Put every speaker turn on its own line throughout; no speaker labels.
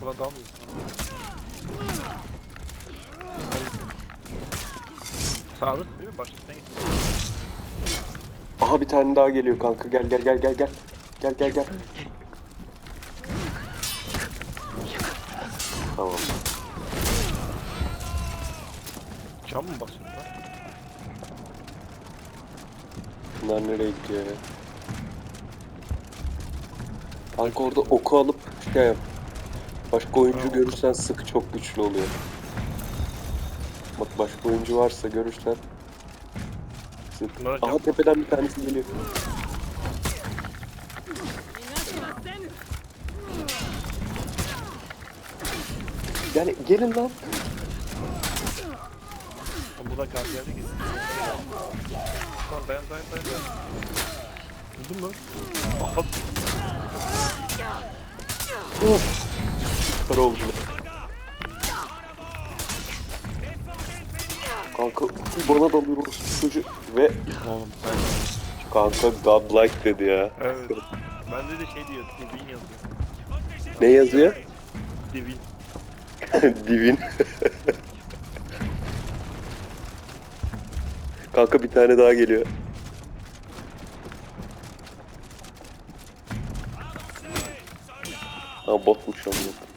Buna dalmıyorsun. Sağlık değil mi? Başlasına git.
Aha bir tane daha geliyor kanka. Gel gel gel gel gel. Gel gel gel. Tamam.
Cam mı basıyor lan?
Bunlar nereye gidiyor ya? Kanka orada oku alıp şey yap. Başka oyuncu görürsen sık çok güçlü oluyor. Bak başka oyuncu varsa görürsen sık. Aha tepeden bir tanesi geliyor. Gel, gelin lan.
Bu da kar geldi git. Lan dayan dayan dayan dayan. Buldun mu? Aha.
Of. Kara oldu. Kanka bana dalıyoruz çocuğu ve
Oğlum
kanka godlike dedi ya.
Evet. Bende de şey diyor. Divin yazıyor.
Ne yazıyor?
Divin.
Divin. kanka bir tane daha geliyor. Ha botmuş ama.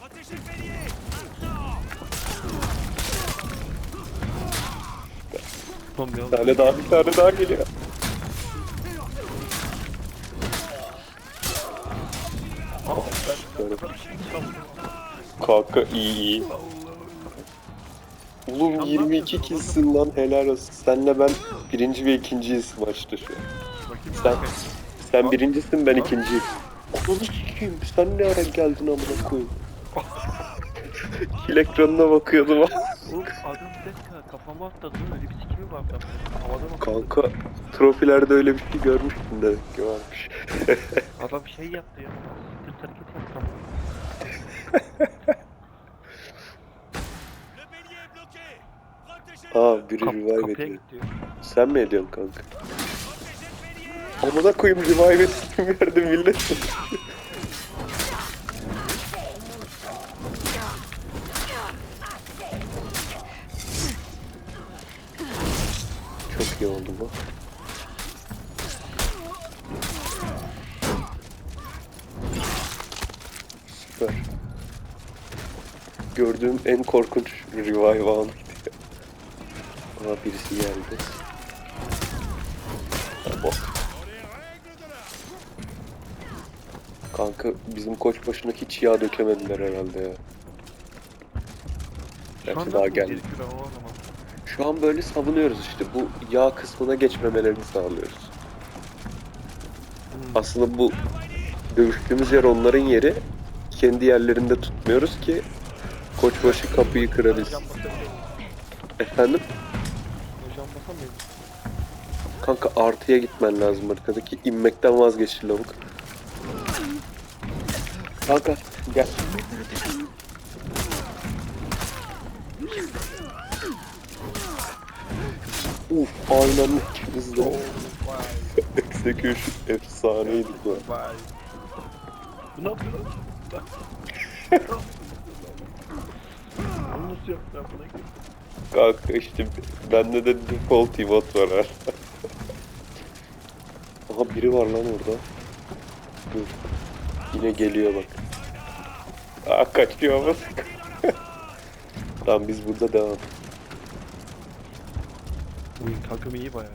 Oğlum
Bir tane daha bir tane daha geliyor. Kanka iyi iyi. Oğlum 22 killsin lan helal olsun. Senle ben birinci ve ikinciyiz maçta şu an. Sen-. Sen birincisin ben ikinciyim. Onu sikeyim sen ne ara geldin amına koyayım. Kill ekranına bakıyordum.
Oğlum adam bir dakika kafama atladı. Öyle bir sikimi var. Havada bak.
Kanka trofilerde öyle bir şey görmüştüm demek ki varmış.
Adam şey yaptı ya. Sırt hareket yaptı ama.
Aa biri
Kap,
revive
kapıya
ediyor.
gitti.
Sen mi ediyorsun kanka? Amına koyayım revive ettim yerde millet. İyi oldu bu. Süper. Gördüğüm en korkunç revive anıydı. Aa birisi geldi. Bok. Kanka bizim koç başına hiç yağ dökemediler herhalde ya.
Şu
Gerçi
anda
daha
bu
geldi.
gerekiyor, ben o.
Şu an böyle savunuyoruz işte. Bu yağ kısmına geçmemelerini sağlıyoruz.
Hmm.
Aslında bu dövüştüğümüz yer onların yeri. Kendi yerlerinde tutmuyoruz ki koçbaşı kapıyı kırabilsin. Efendim? Kanka artıya gitmen lazım haritadaki. inmekten vazgeç lavuk. Kanka gel. Uf aynen ikimiz de. Execution efsaneydi bu.
Vay. Bu ne yapıyor? Onu nasıl yaptı buna girdim.
Kanka işte bende de default emote var ha. Aha biri var lan orada. Dur. Yine geliyor bak. Aa kaçıyor ama. tamam biz burada devam.
Oyun takım iyi bayağı.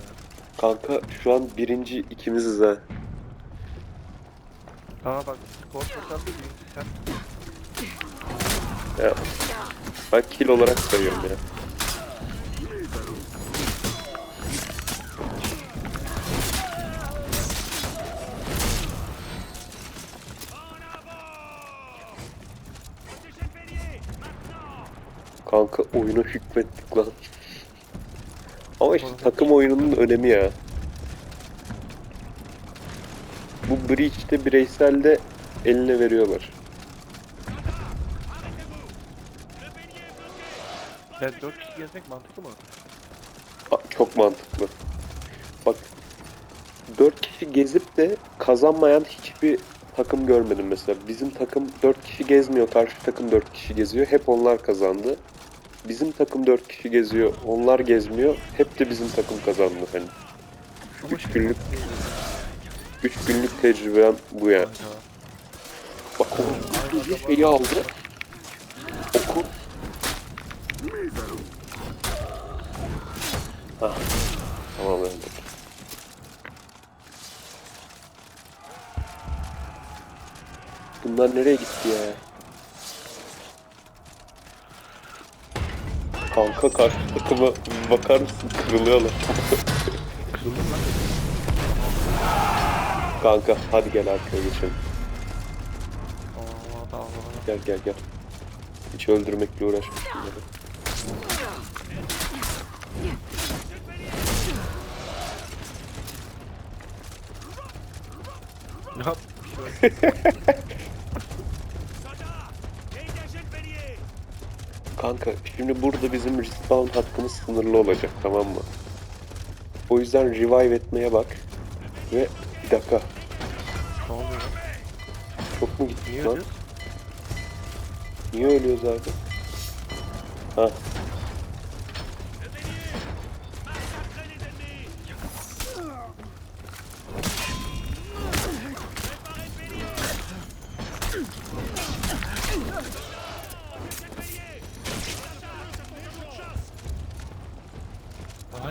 Kanka şu an birinci ikimiziz ha.
Aa bak skor totalde birinci sen.
Ya. Ben kill olarak sayıyorum ya. Kanka oyunu hükmettik lan. Ama işte takım oyununun önemi ya. Bu Breach'te bireyselde eline veriyorlar.
Ya 4 kişi gezmek mantıklı mı?
Aa, Çok mantıklı. Bak 4 kişi gezip de kazanmayan hiçbir takım görmedim mesela. Bizim takım 4 kişi gezmiyor, karşı takım 4 kişi geziyor. Hep onlar kazandı. Bizim takım 4 kişi geziyor, onlar gezmiyor. Hep de bizim takım kazandı hani.
Şu
3
maçı
günlük 3 günlük tecrübem bu yani. Bak o şeyi aldı. Oku. Ha. Tamam öyle. Bunlar nereye gitti ya? Kanka karşı takıma bakar mısın? Kırılıyorlar.
Kırıldım lan.
Kanka hadi gel arkaya geçelim.
Aa, daha var.
Gel gel gel. Hiç öldürmekle uğraşmış bunları.
Ne yap?
Kanka şimdi burada bizim respawn hakkımız sınırlı olacak tamam mı? O yüzden revive etmeye bak. Ve bir dakika.
Ne oluyor lan?
Çok mu gitti
Niye
lan?
ölüyoruz?
Niye ölüyoruz abi? Ha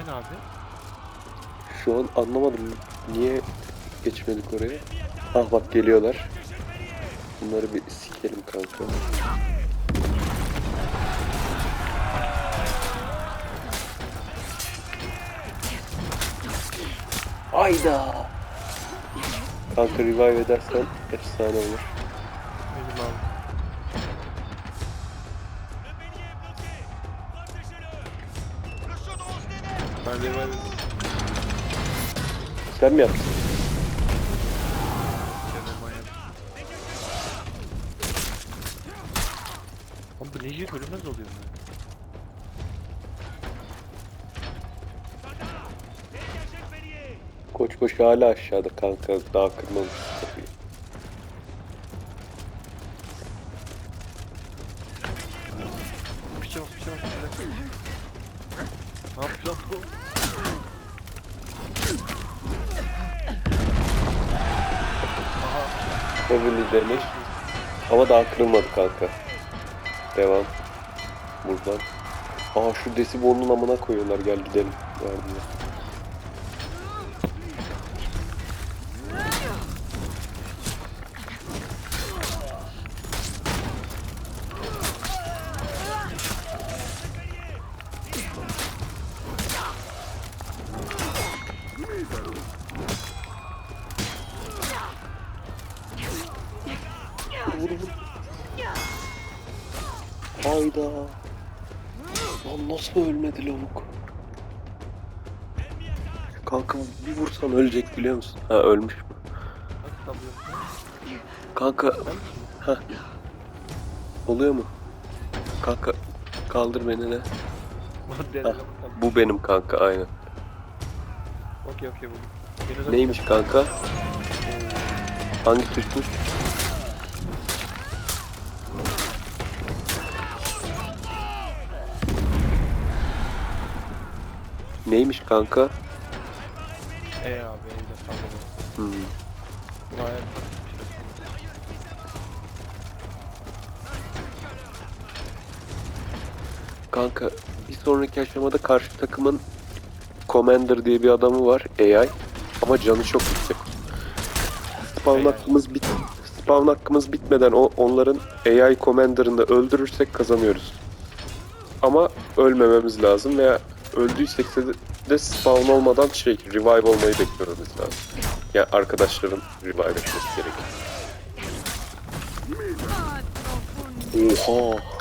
ne abi?
şu an anlamadım. Niye geçmedik oraya? Ah bak geliyorlar. Bunları bir sikelim kanka. Ayda. Kanka revive edersen efsane olur.
De ben
Sen mi yaptın?
Manyak. Oğlum bu ne yiyor ölümez oluyor mu?
Koç koç hala aşağıda kanka daha kırmamış Damage. Ama daha kırılmadı kanka. Devam. Buradan. Aa şu Desibol'un amına koyuyorlar gel gidelim. Yardıma. Hayda. Lan nasıl ölmedi lavuk? Kanka bir vursan ölecek biliyor musun? Ha ölmüş mü? Kanka ha. Oluyor mu? Kanka kaldır beni de.
Bu deli
Ha, bu benim kanka aynen.
Okey okey bu.
Neymiş kanka? Hangi tuşmuş? Neymiş kanka?
E abi evde salladım.
Hmm.
Gayet
Kanka bir sonraki aşamada karşı takımın Commander diye bir adamı var AI ama canı çok yüksek. Spawn hakkımız bit Spawn hakkımız bitmeden o, onların AI Commander'ını öldürürsek kazanıyoruz. Ama ölmememiz lazım veya öldüysek de, de spawn olmadan şey revive olmayı beklememiz lazım. Yani arkadaşların revive etmesi gerekir. Oha!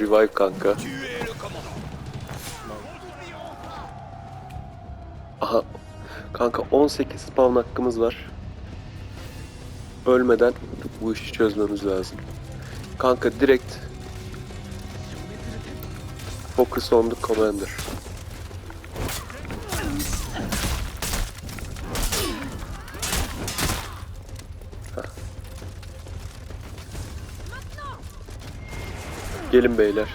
Revive kanka. Aha. Kanka 18 spawn hakkımız var. Ölmeden bu işi çözmemiz lazım. Kanka direkt Focus on the commander. Gelin beyler.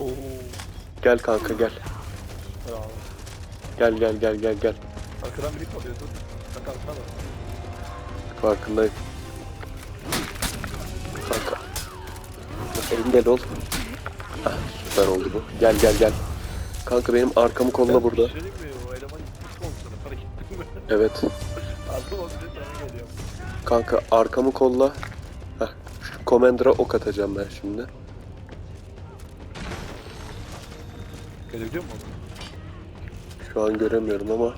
Oo.
Gel kanka gel. Gel gel gel gel gel.
Arkadan biri kalıyor dur. Bak arkana bak.
Farkındayım. Kanka. Engel ol. Ah, süper oldu bu. Gel gel gel. Kanka benim arkamı kolla burada.
Bir şey diyeyim mi? O eleman gitmiş olmuş sana fark ettin mi?
Evet.
Sana geliyor.
Kanka arkamı kolla. Heh, Commander'a ok atacağım ben şimdi.
Görebiliyor musun
Şu an göremiyorum ama.
onu?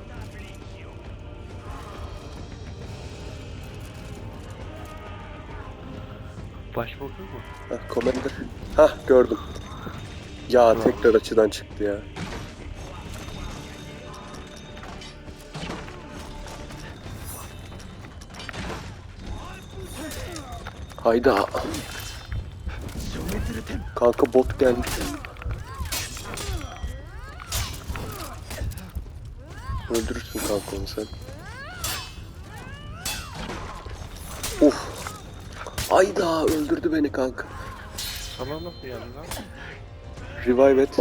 Baş bakıyor mu?
Heh, Commander. Hah gördüm. Ya tekrar açıdan çıktı ya. Hayda. Kanka bot gelmiş. Öldürürsün kanka onu sen. Uf. Hayda öldürdü beni kanka.
Sana nasıl lan?
Revive et.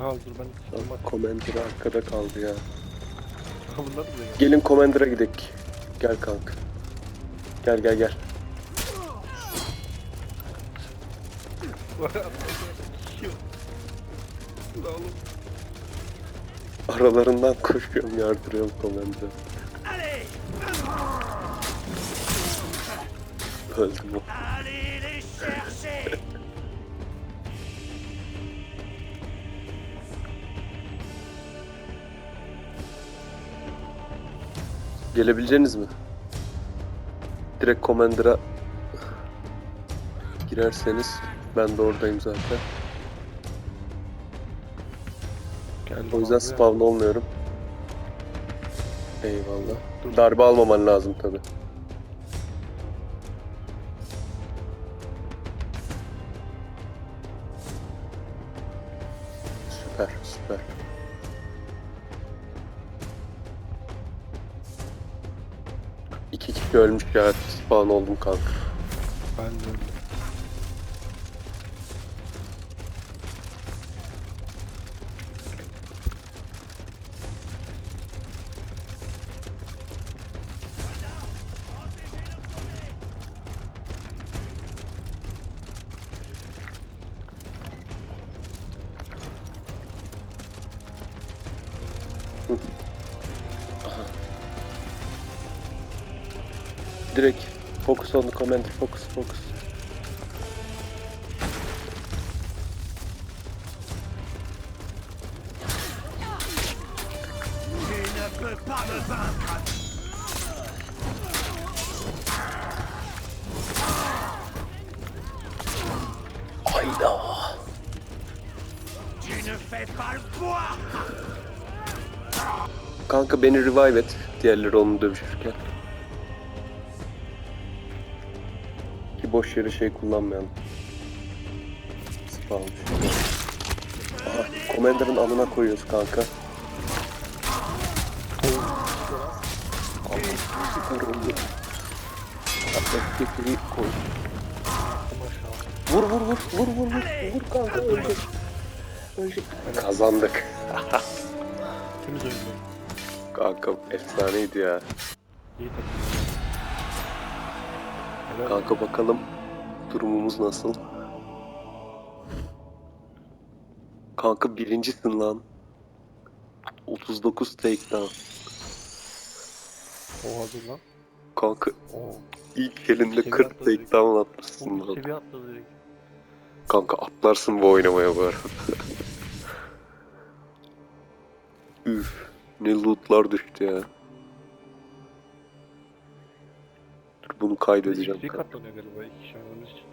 Ha dur ben
Ama Commander arkada kaldı ya.
Ha bunlar da geldi.
Gelin Commander'a gidek. Gel kanka. Gel gel gel.
Lan oğlum.
Aralarından koşuyorum yardırıyorum Commander'a. Öldüm o. Gelebileceğiniz mi? Direkt Commander'a girerseniz ben de oradayım zaten.
Geldim
O yüzden
abi.
spawn olmuyorum. Eyvallah.
Dur.
Darbe almaman lazım tabi. Süper, süper. Ölmüş ya. Spawn oldum kanka.
Ben de öyle.
Direkt focus on the commander, focus, focus. Hayda. Kanka beni revive et. Diğerleri onu dövüşürken. Boş yere şey kullanmayalım. Spawn. Aha, Commander'ın amına koyuyoruz kanka. Koy. Vur vur vur vur vur vur vur kanka öldü. Öldü. Kazandık.
Temiz oyundu.
Kanka efsaneydi ya.
İyi takım.
Kanka bakalım durumumuz nasıl? Kanka birincisin lan. 39 takedown.
Oha dur lan.
Kanka
Oo.
ilk elinde
Seviye
40
atladı direkt.
takedown atmışsın lan.
seviye atladı direkt.
Kanka atlarsın bu oynamaya bu arada. Üf. Ne lootlar düştü ya. Bunu kaydedeceğim.
XP katlanıyor galiba iki için.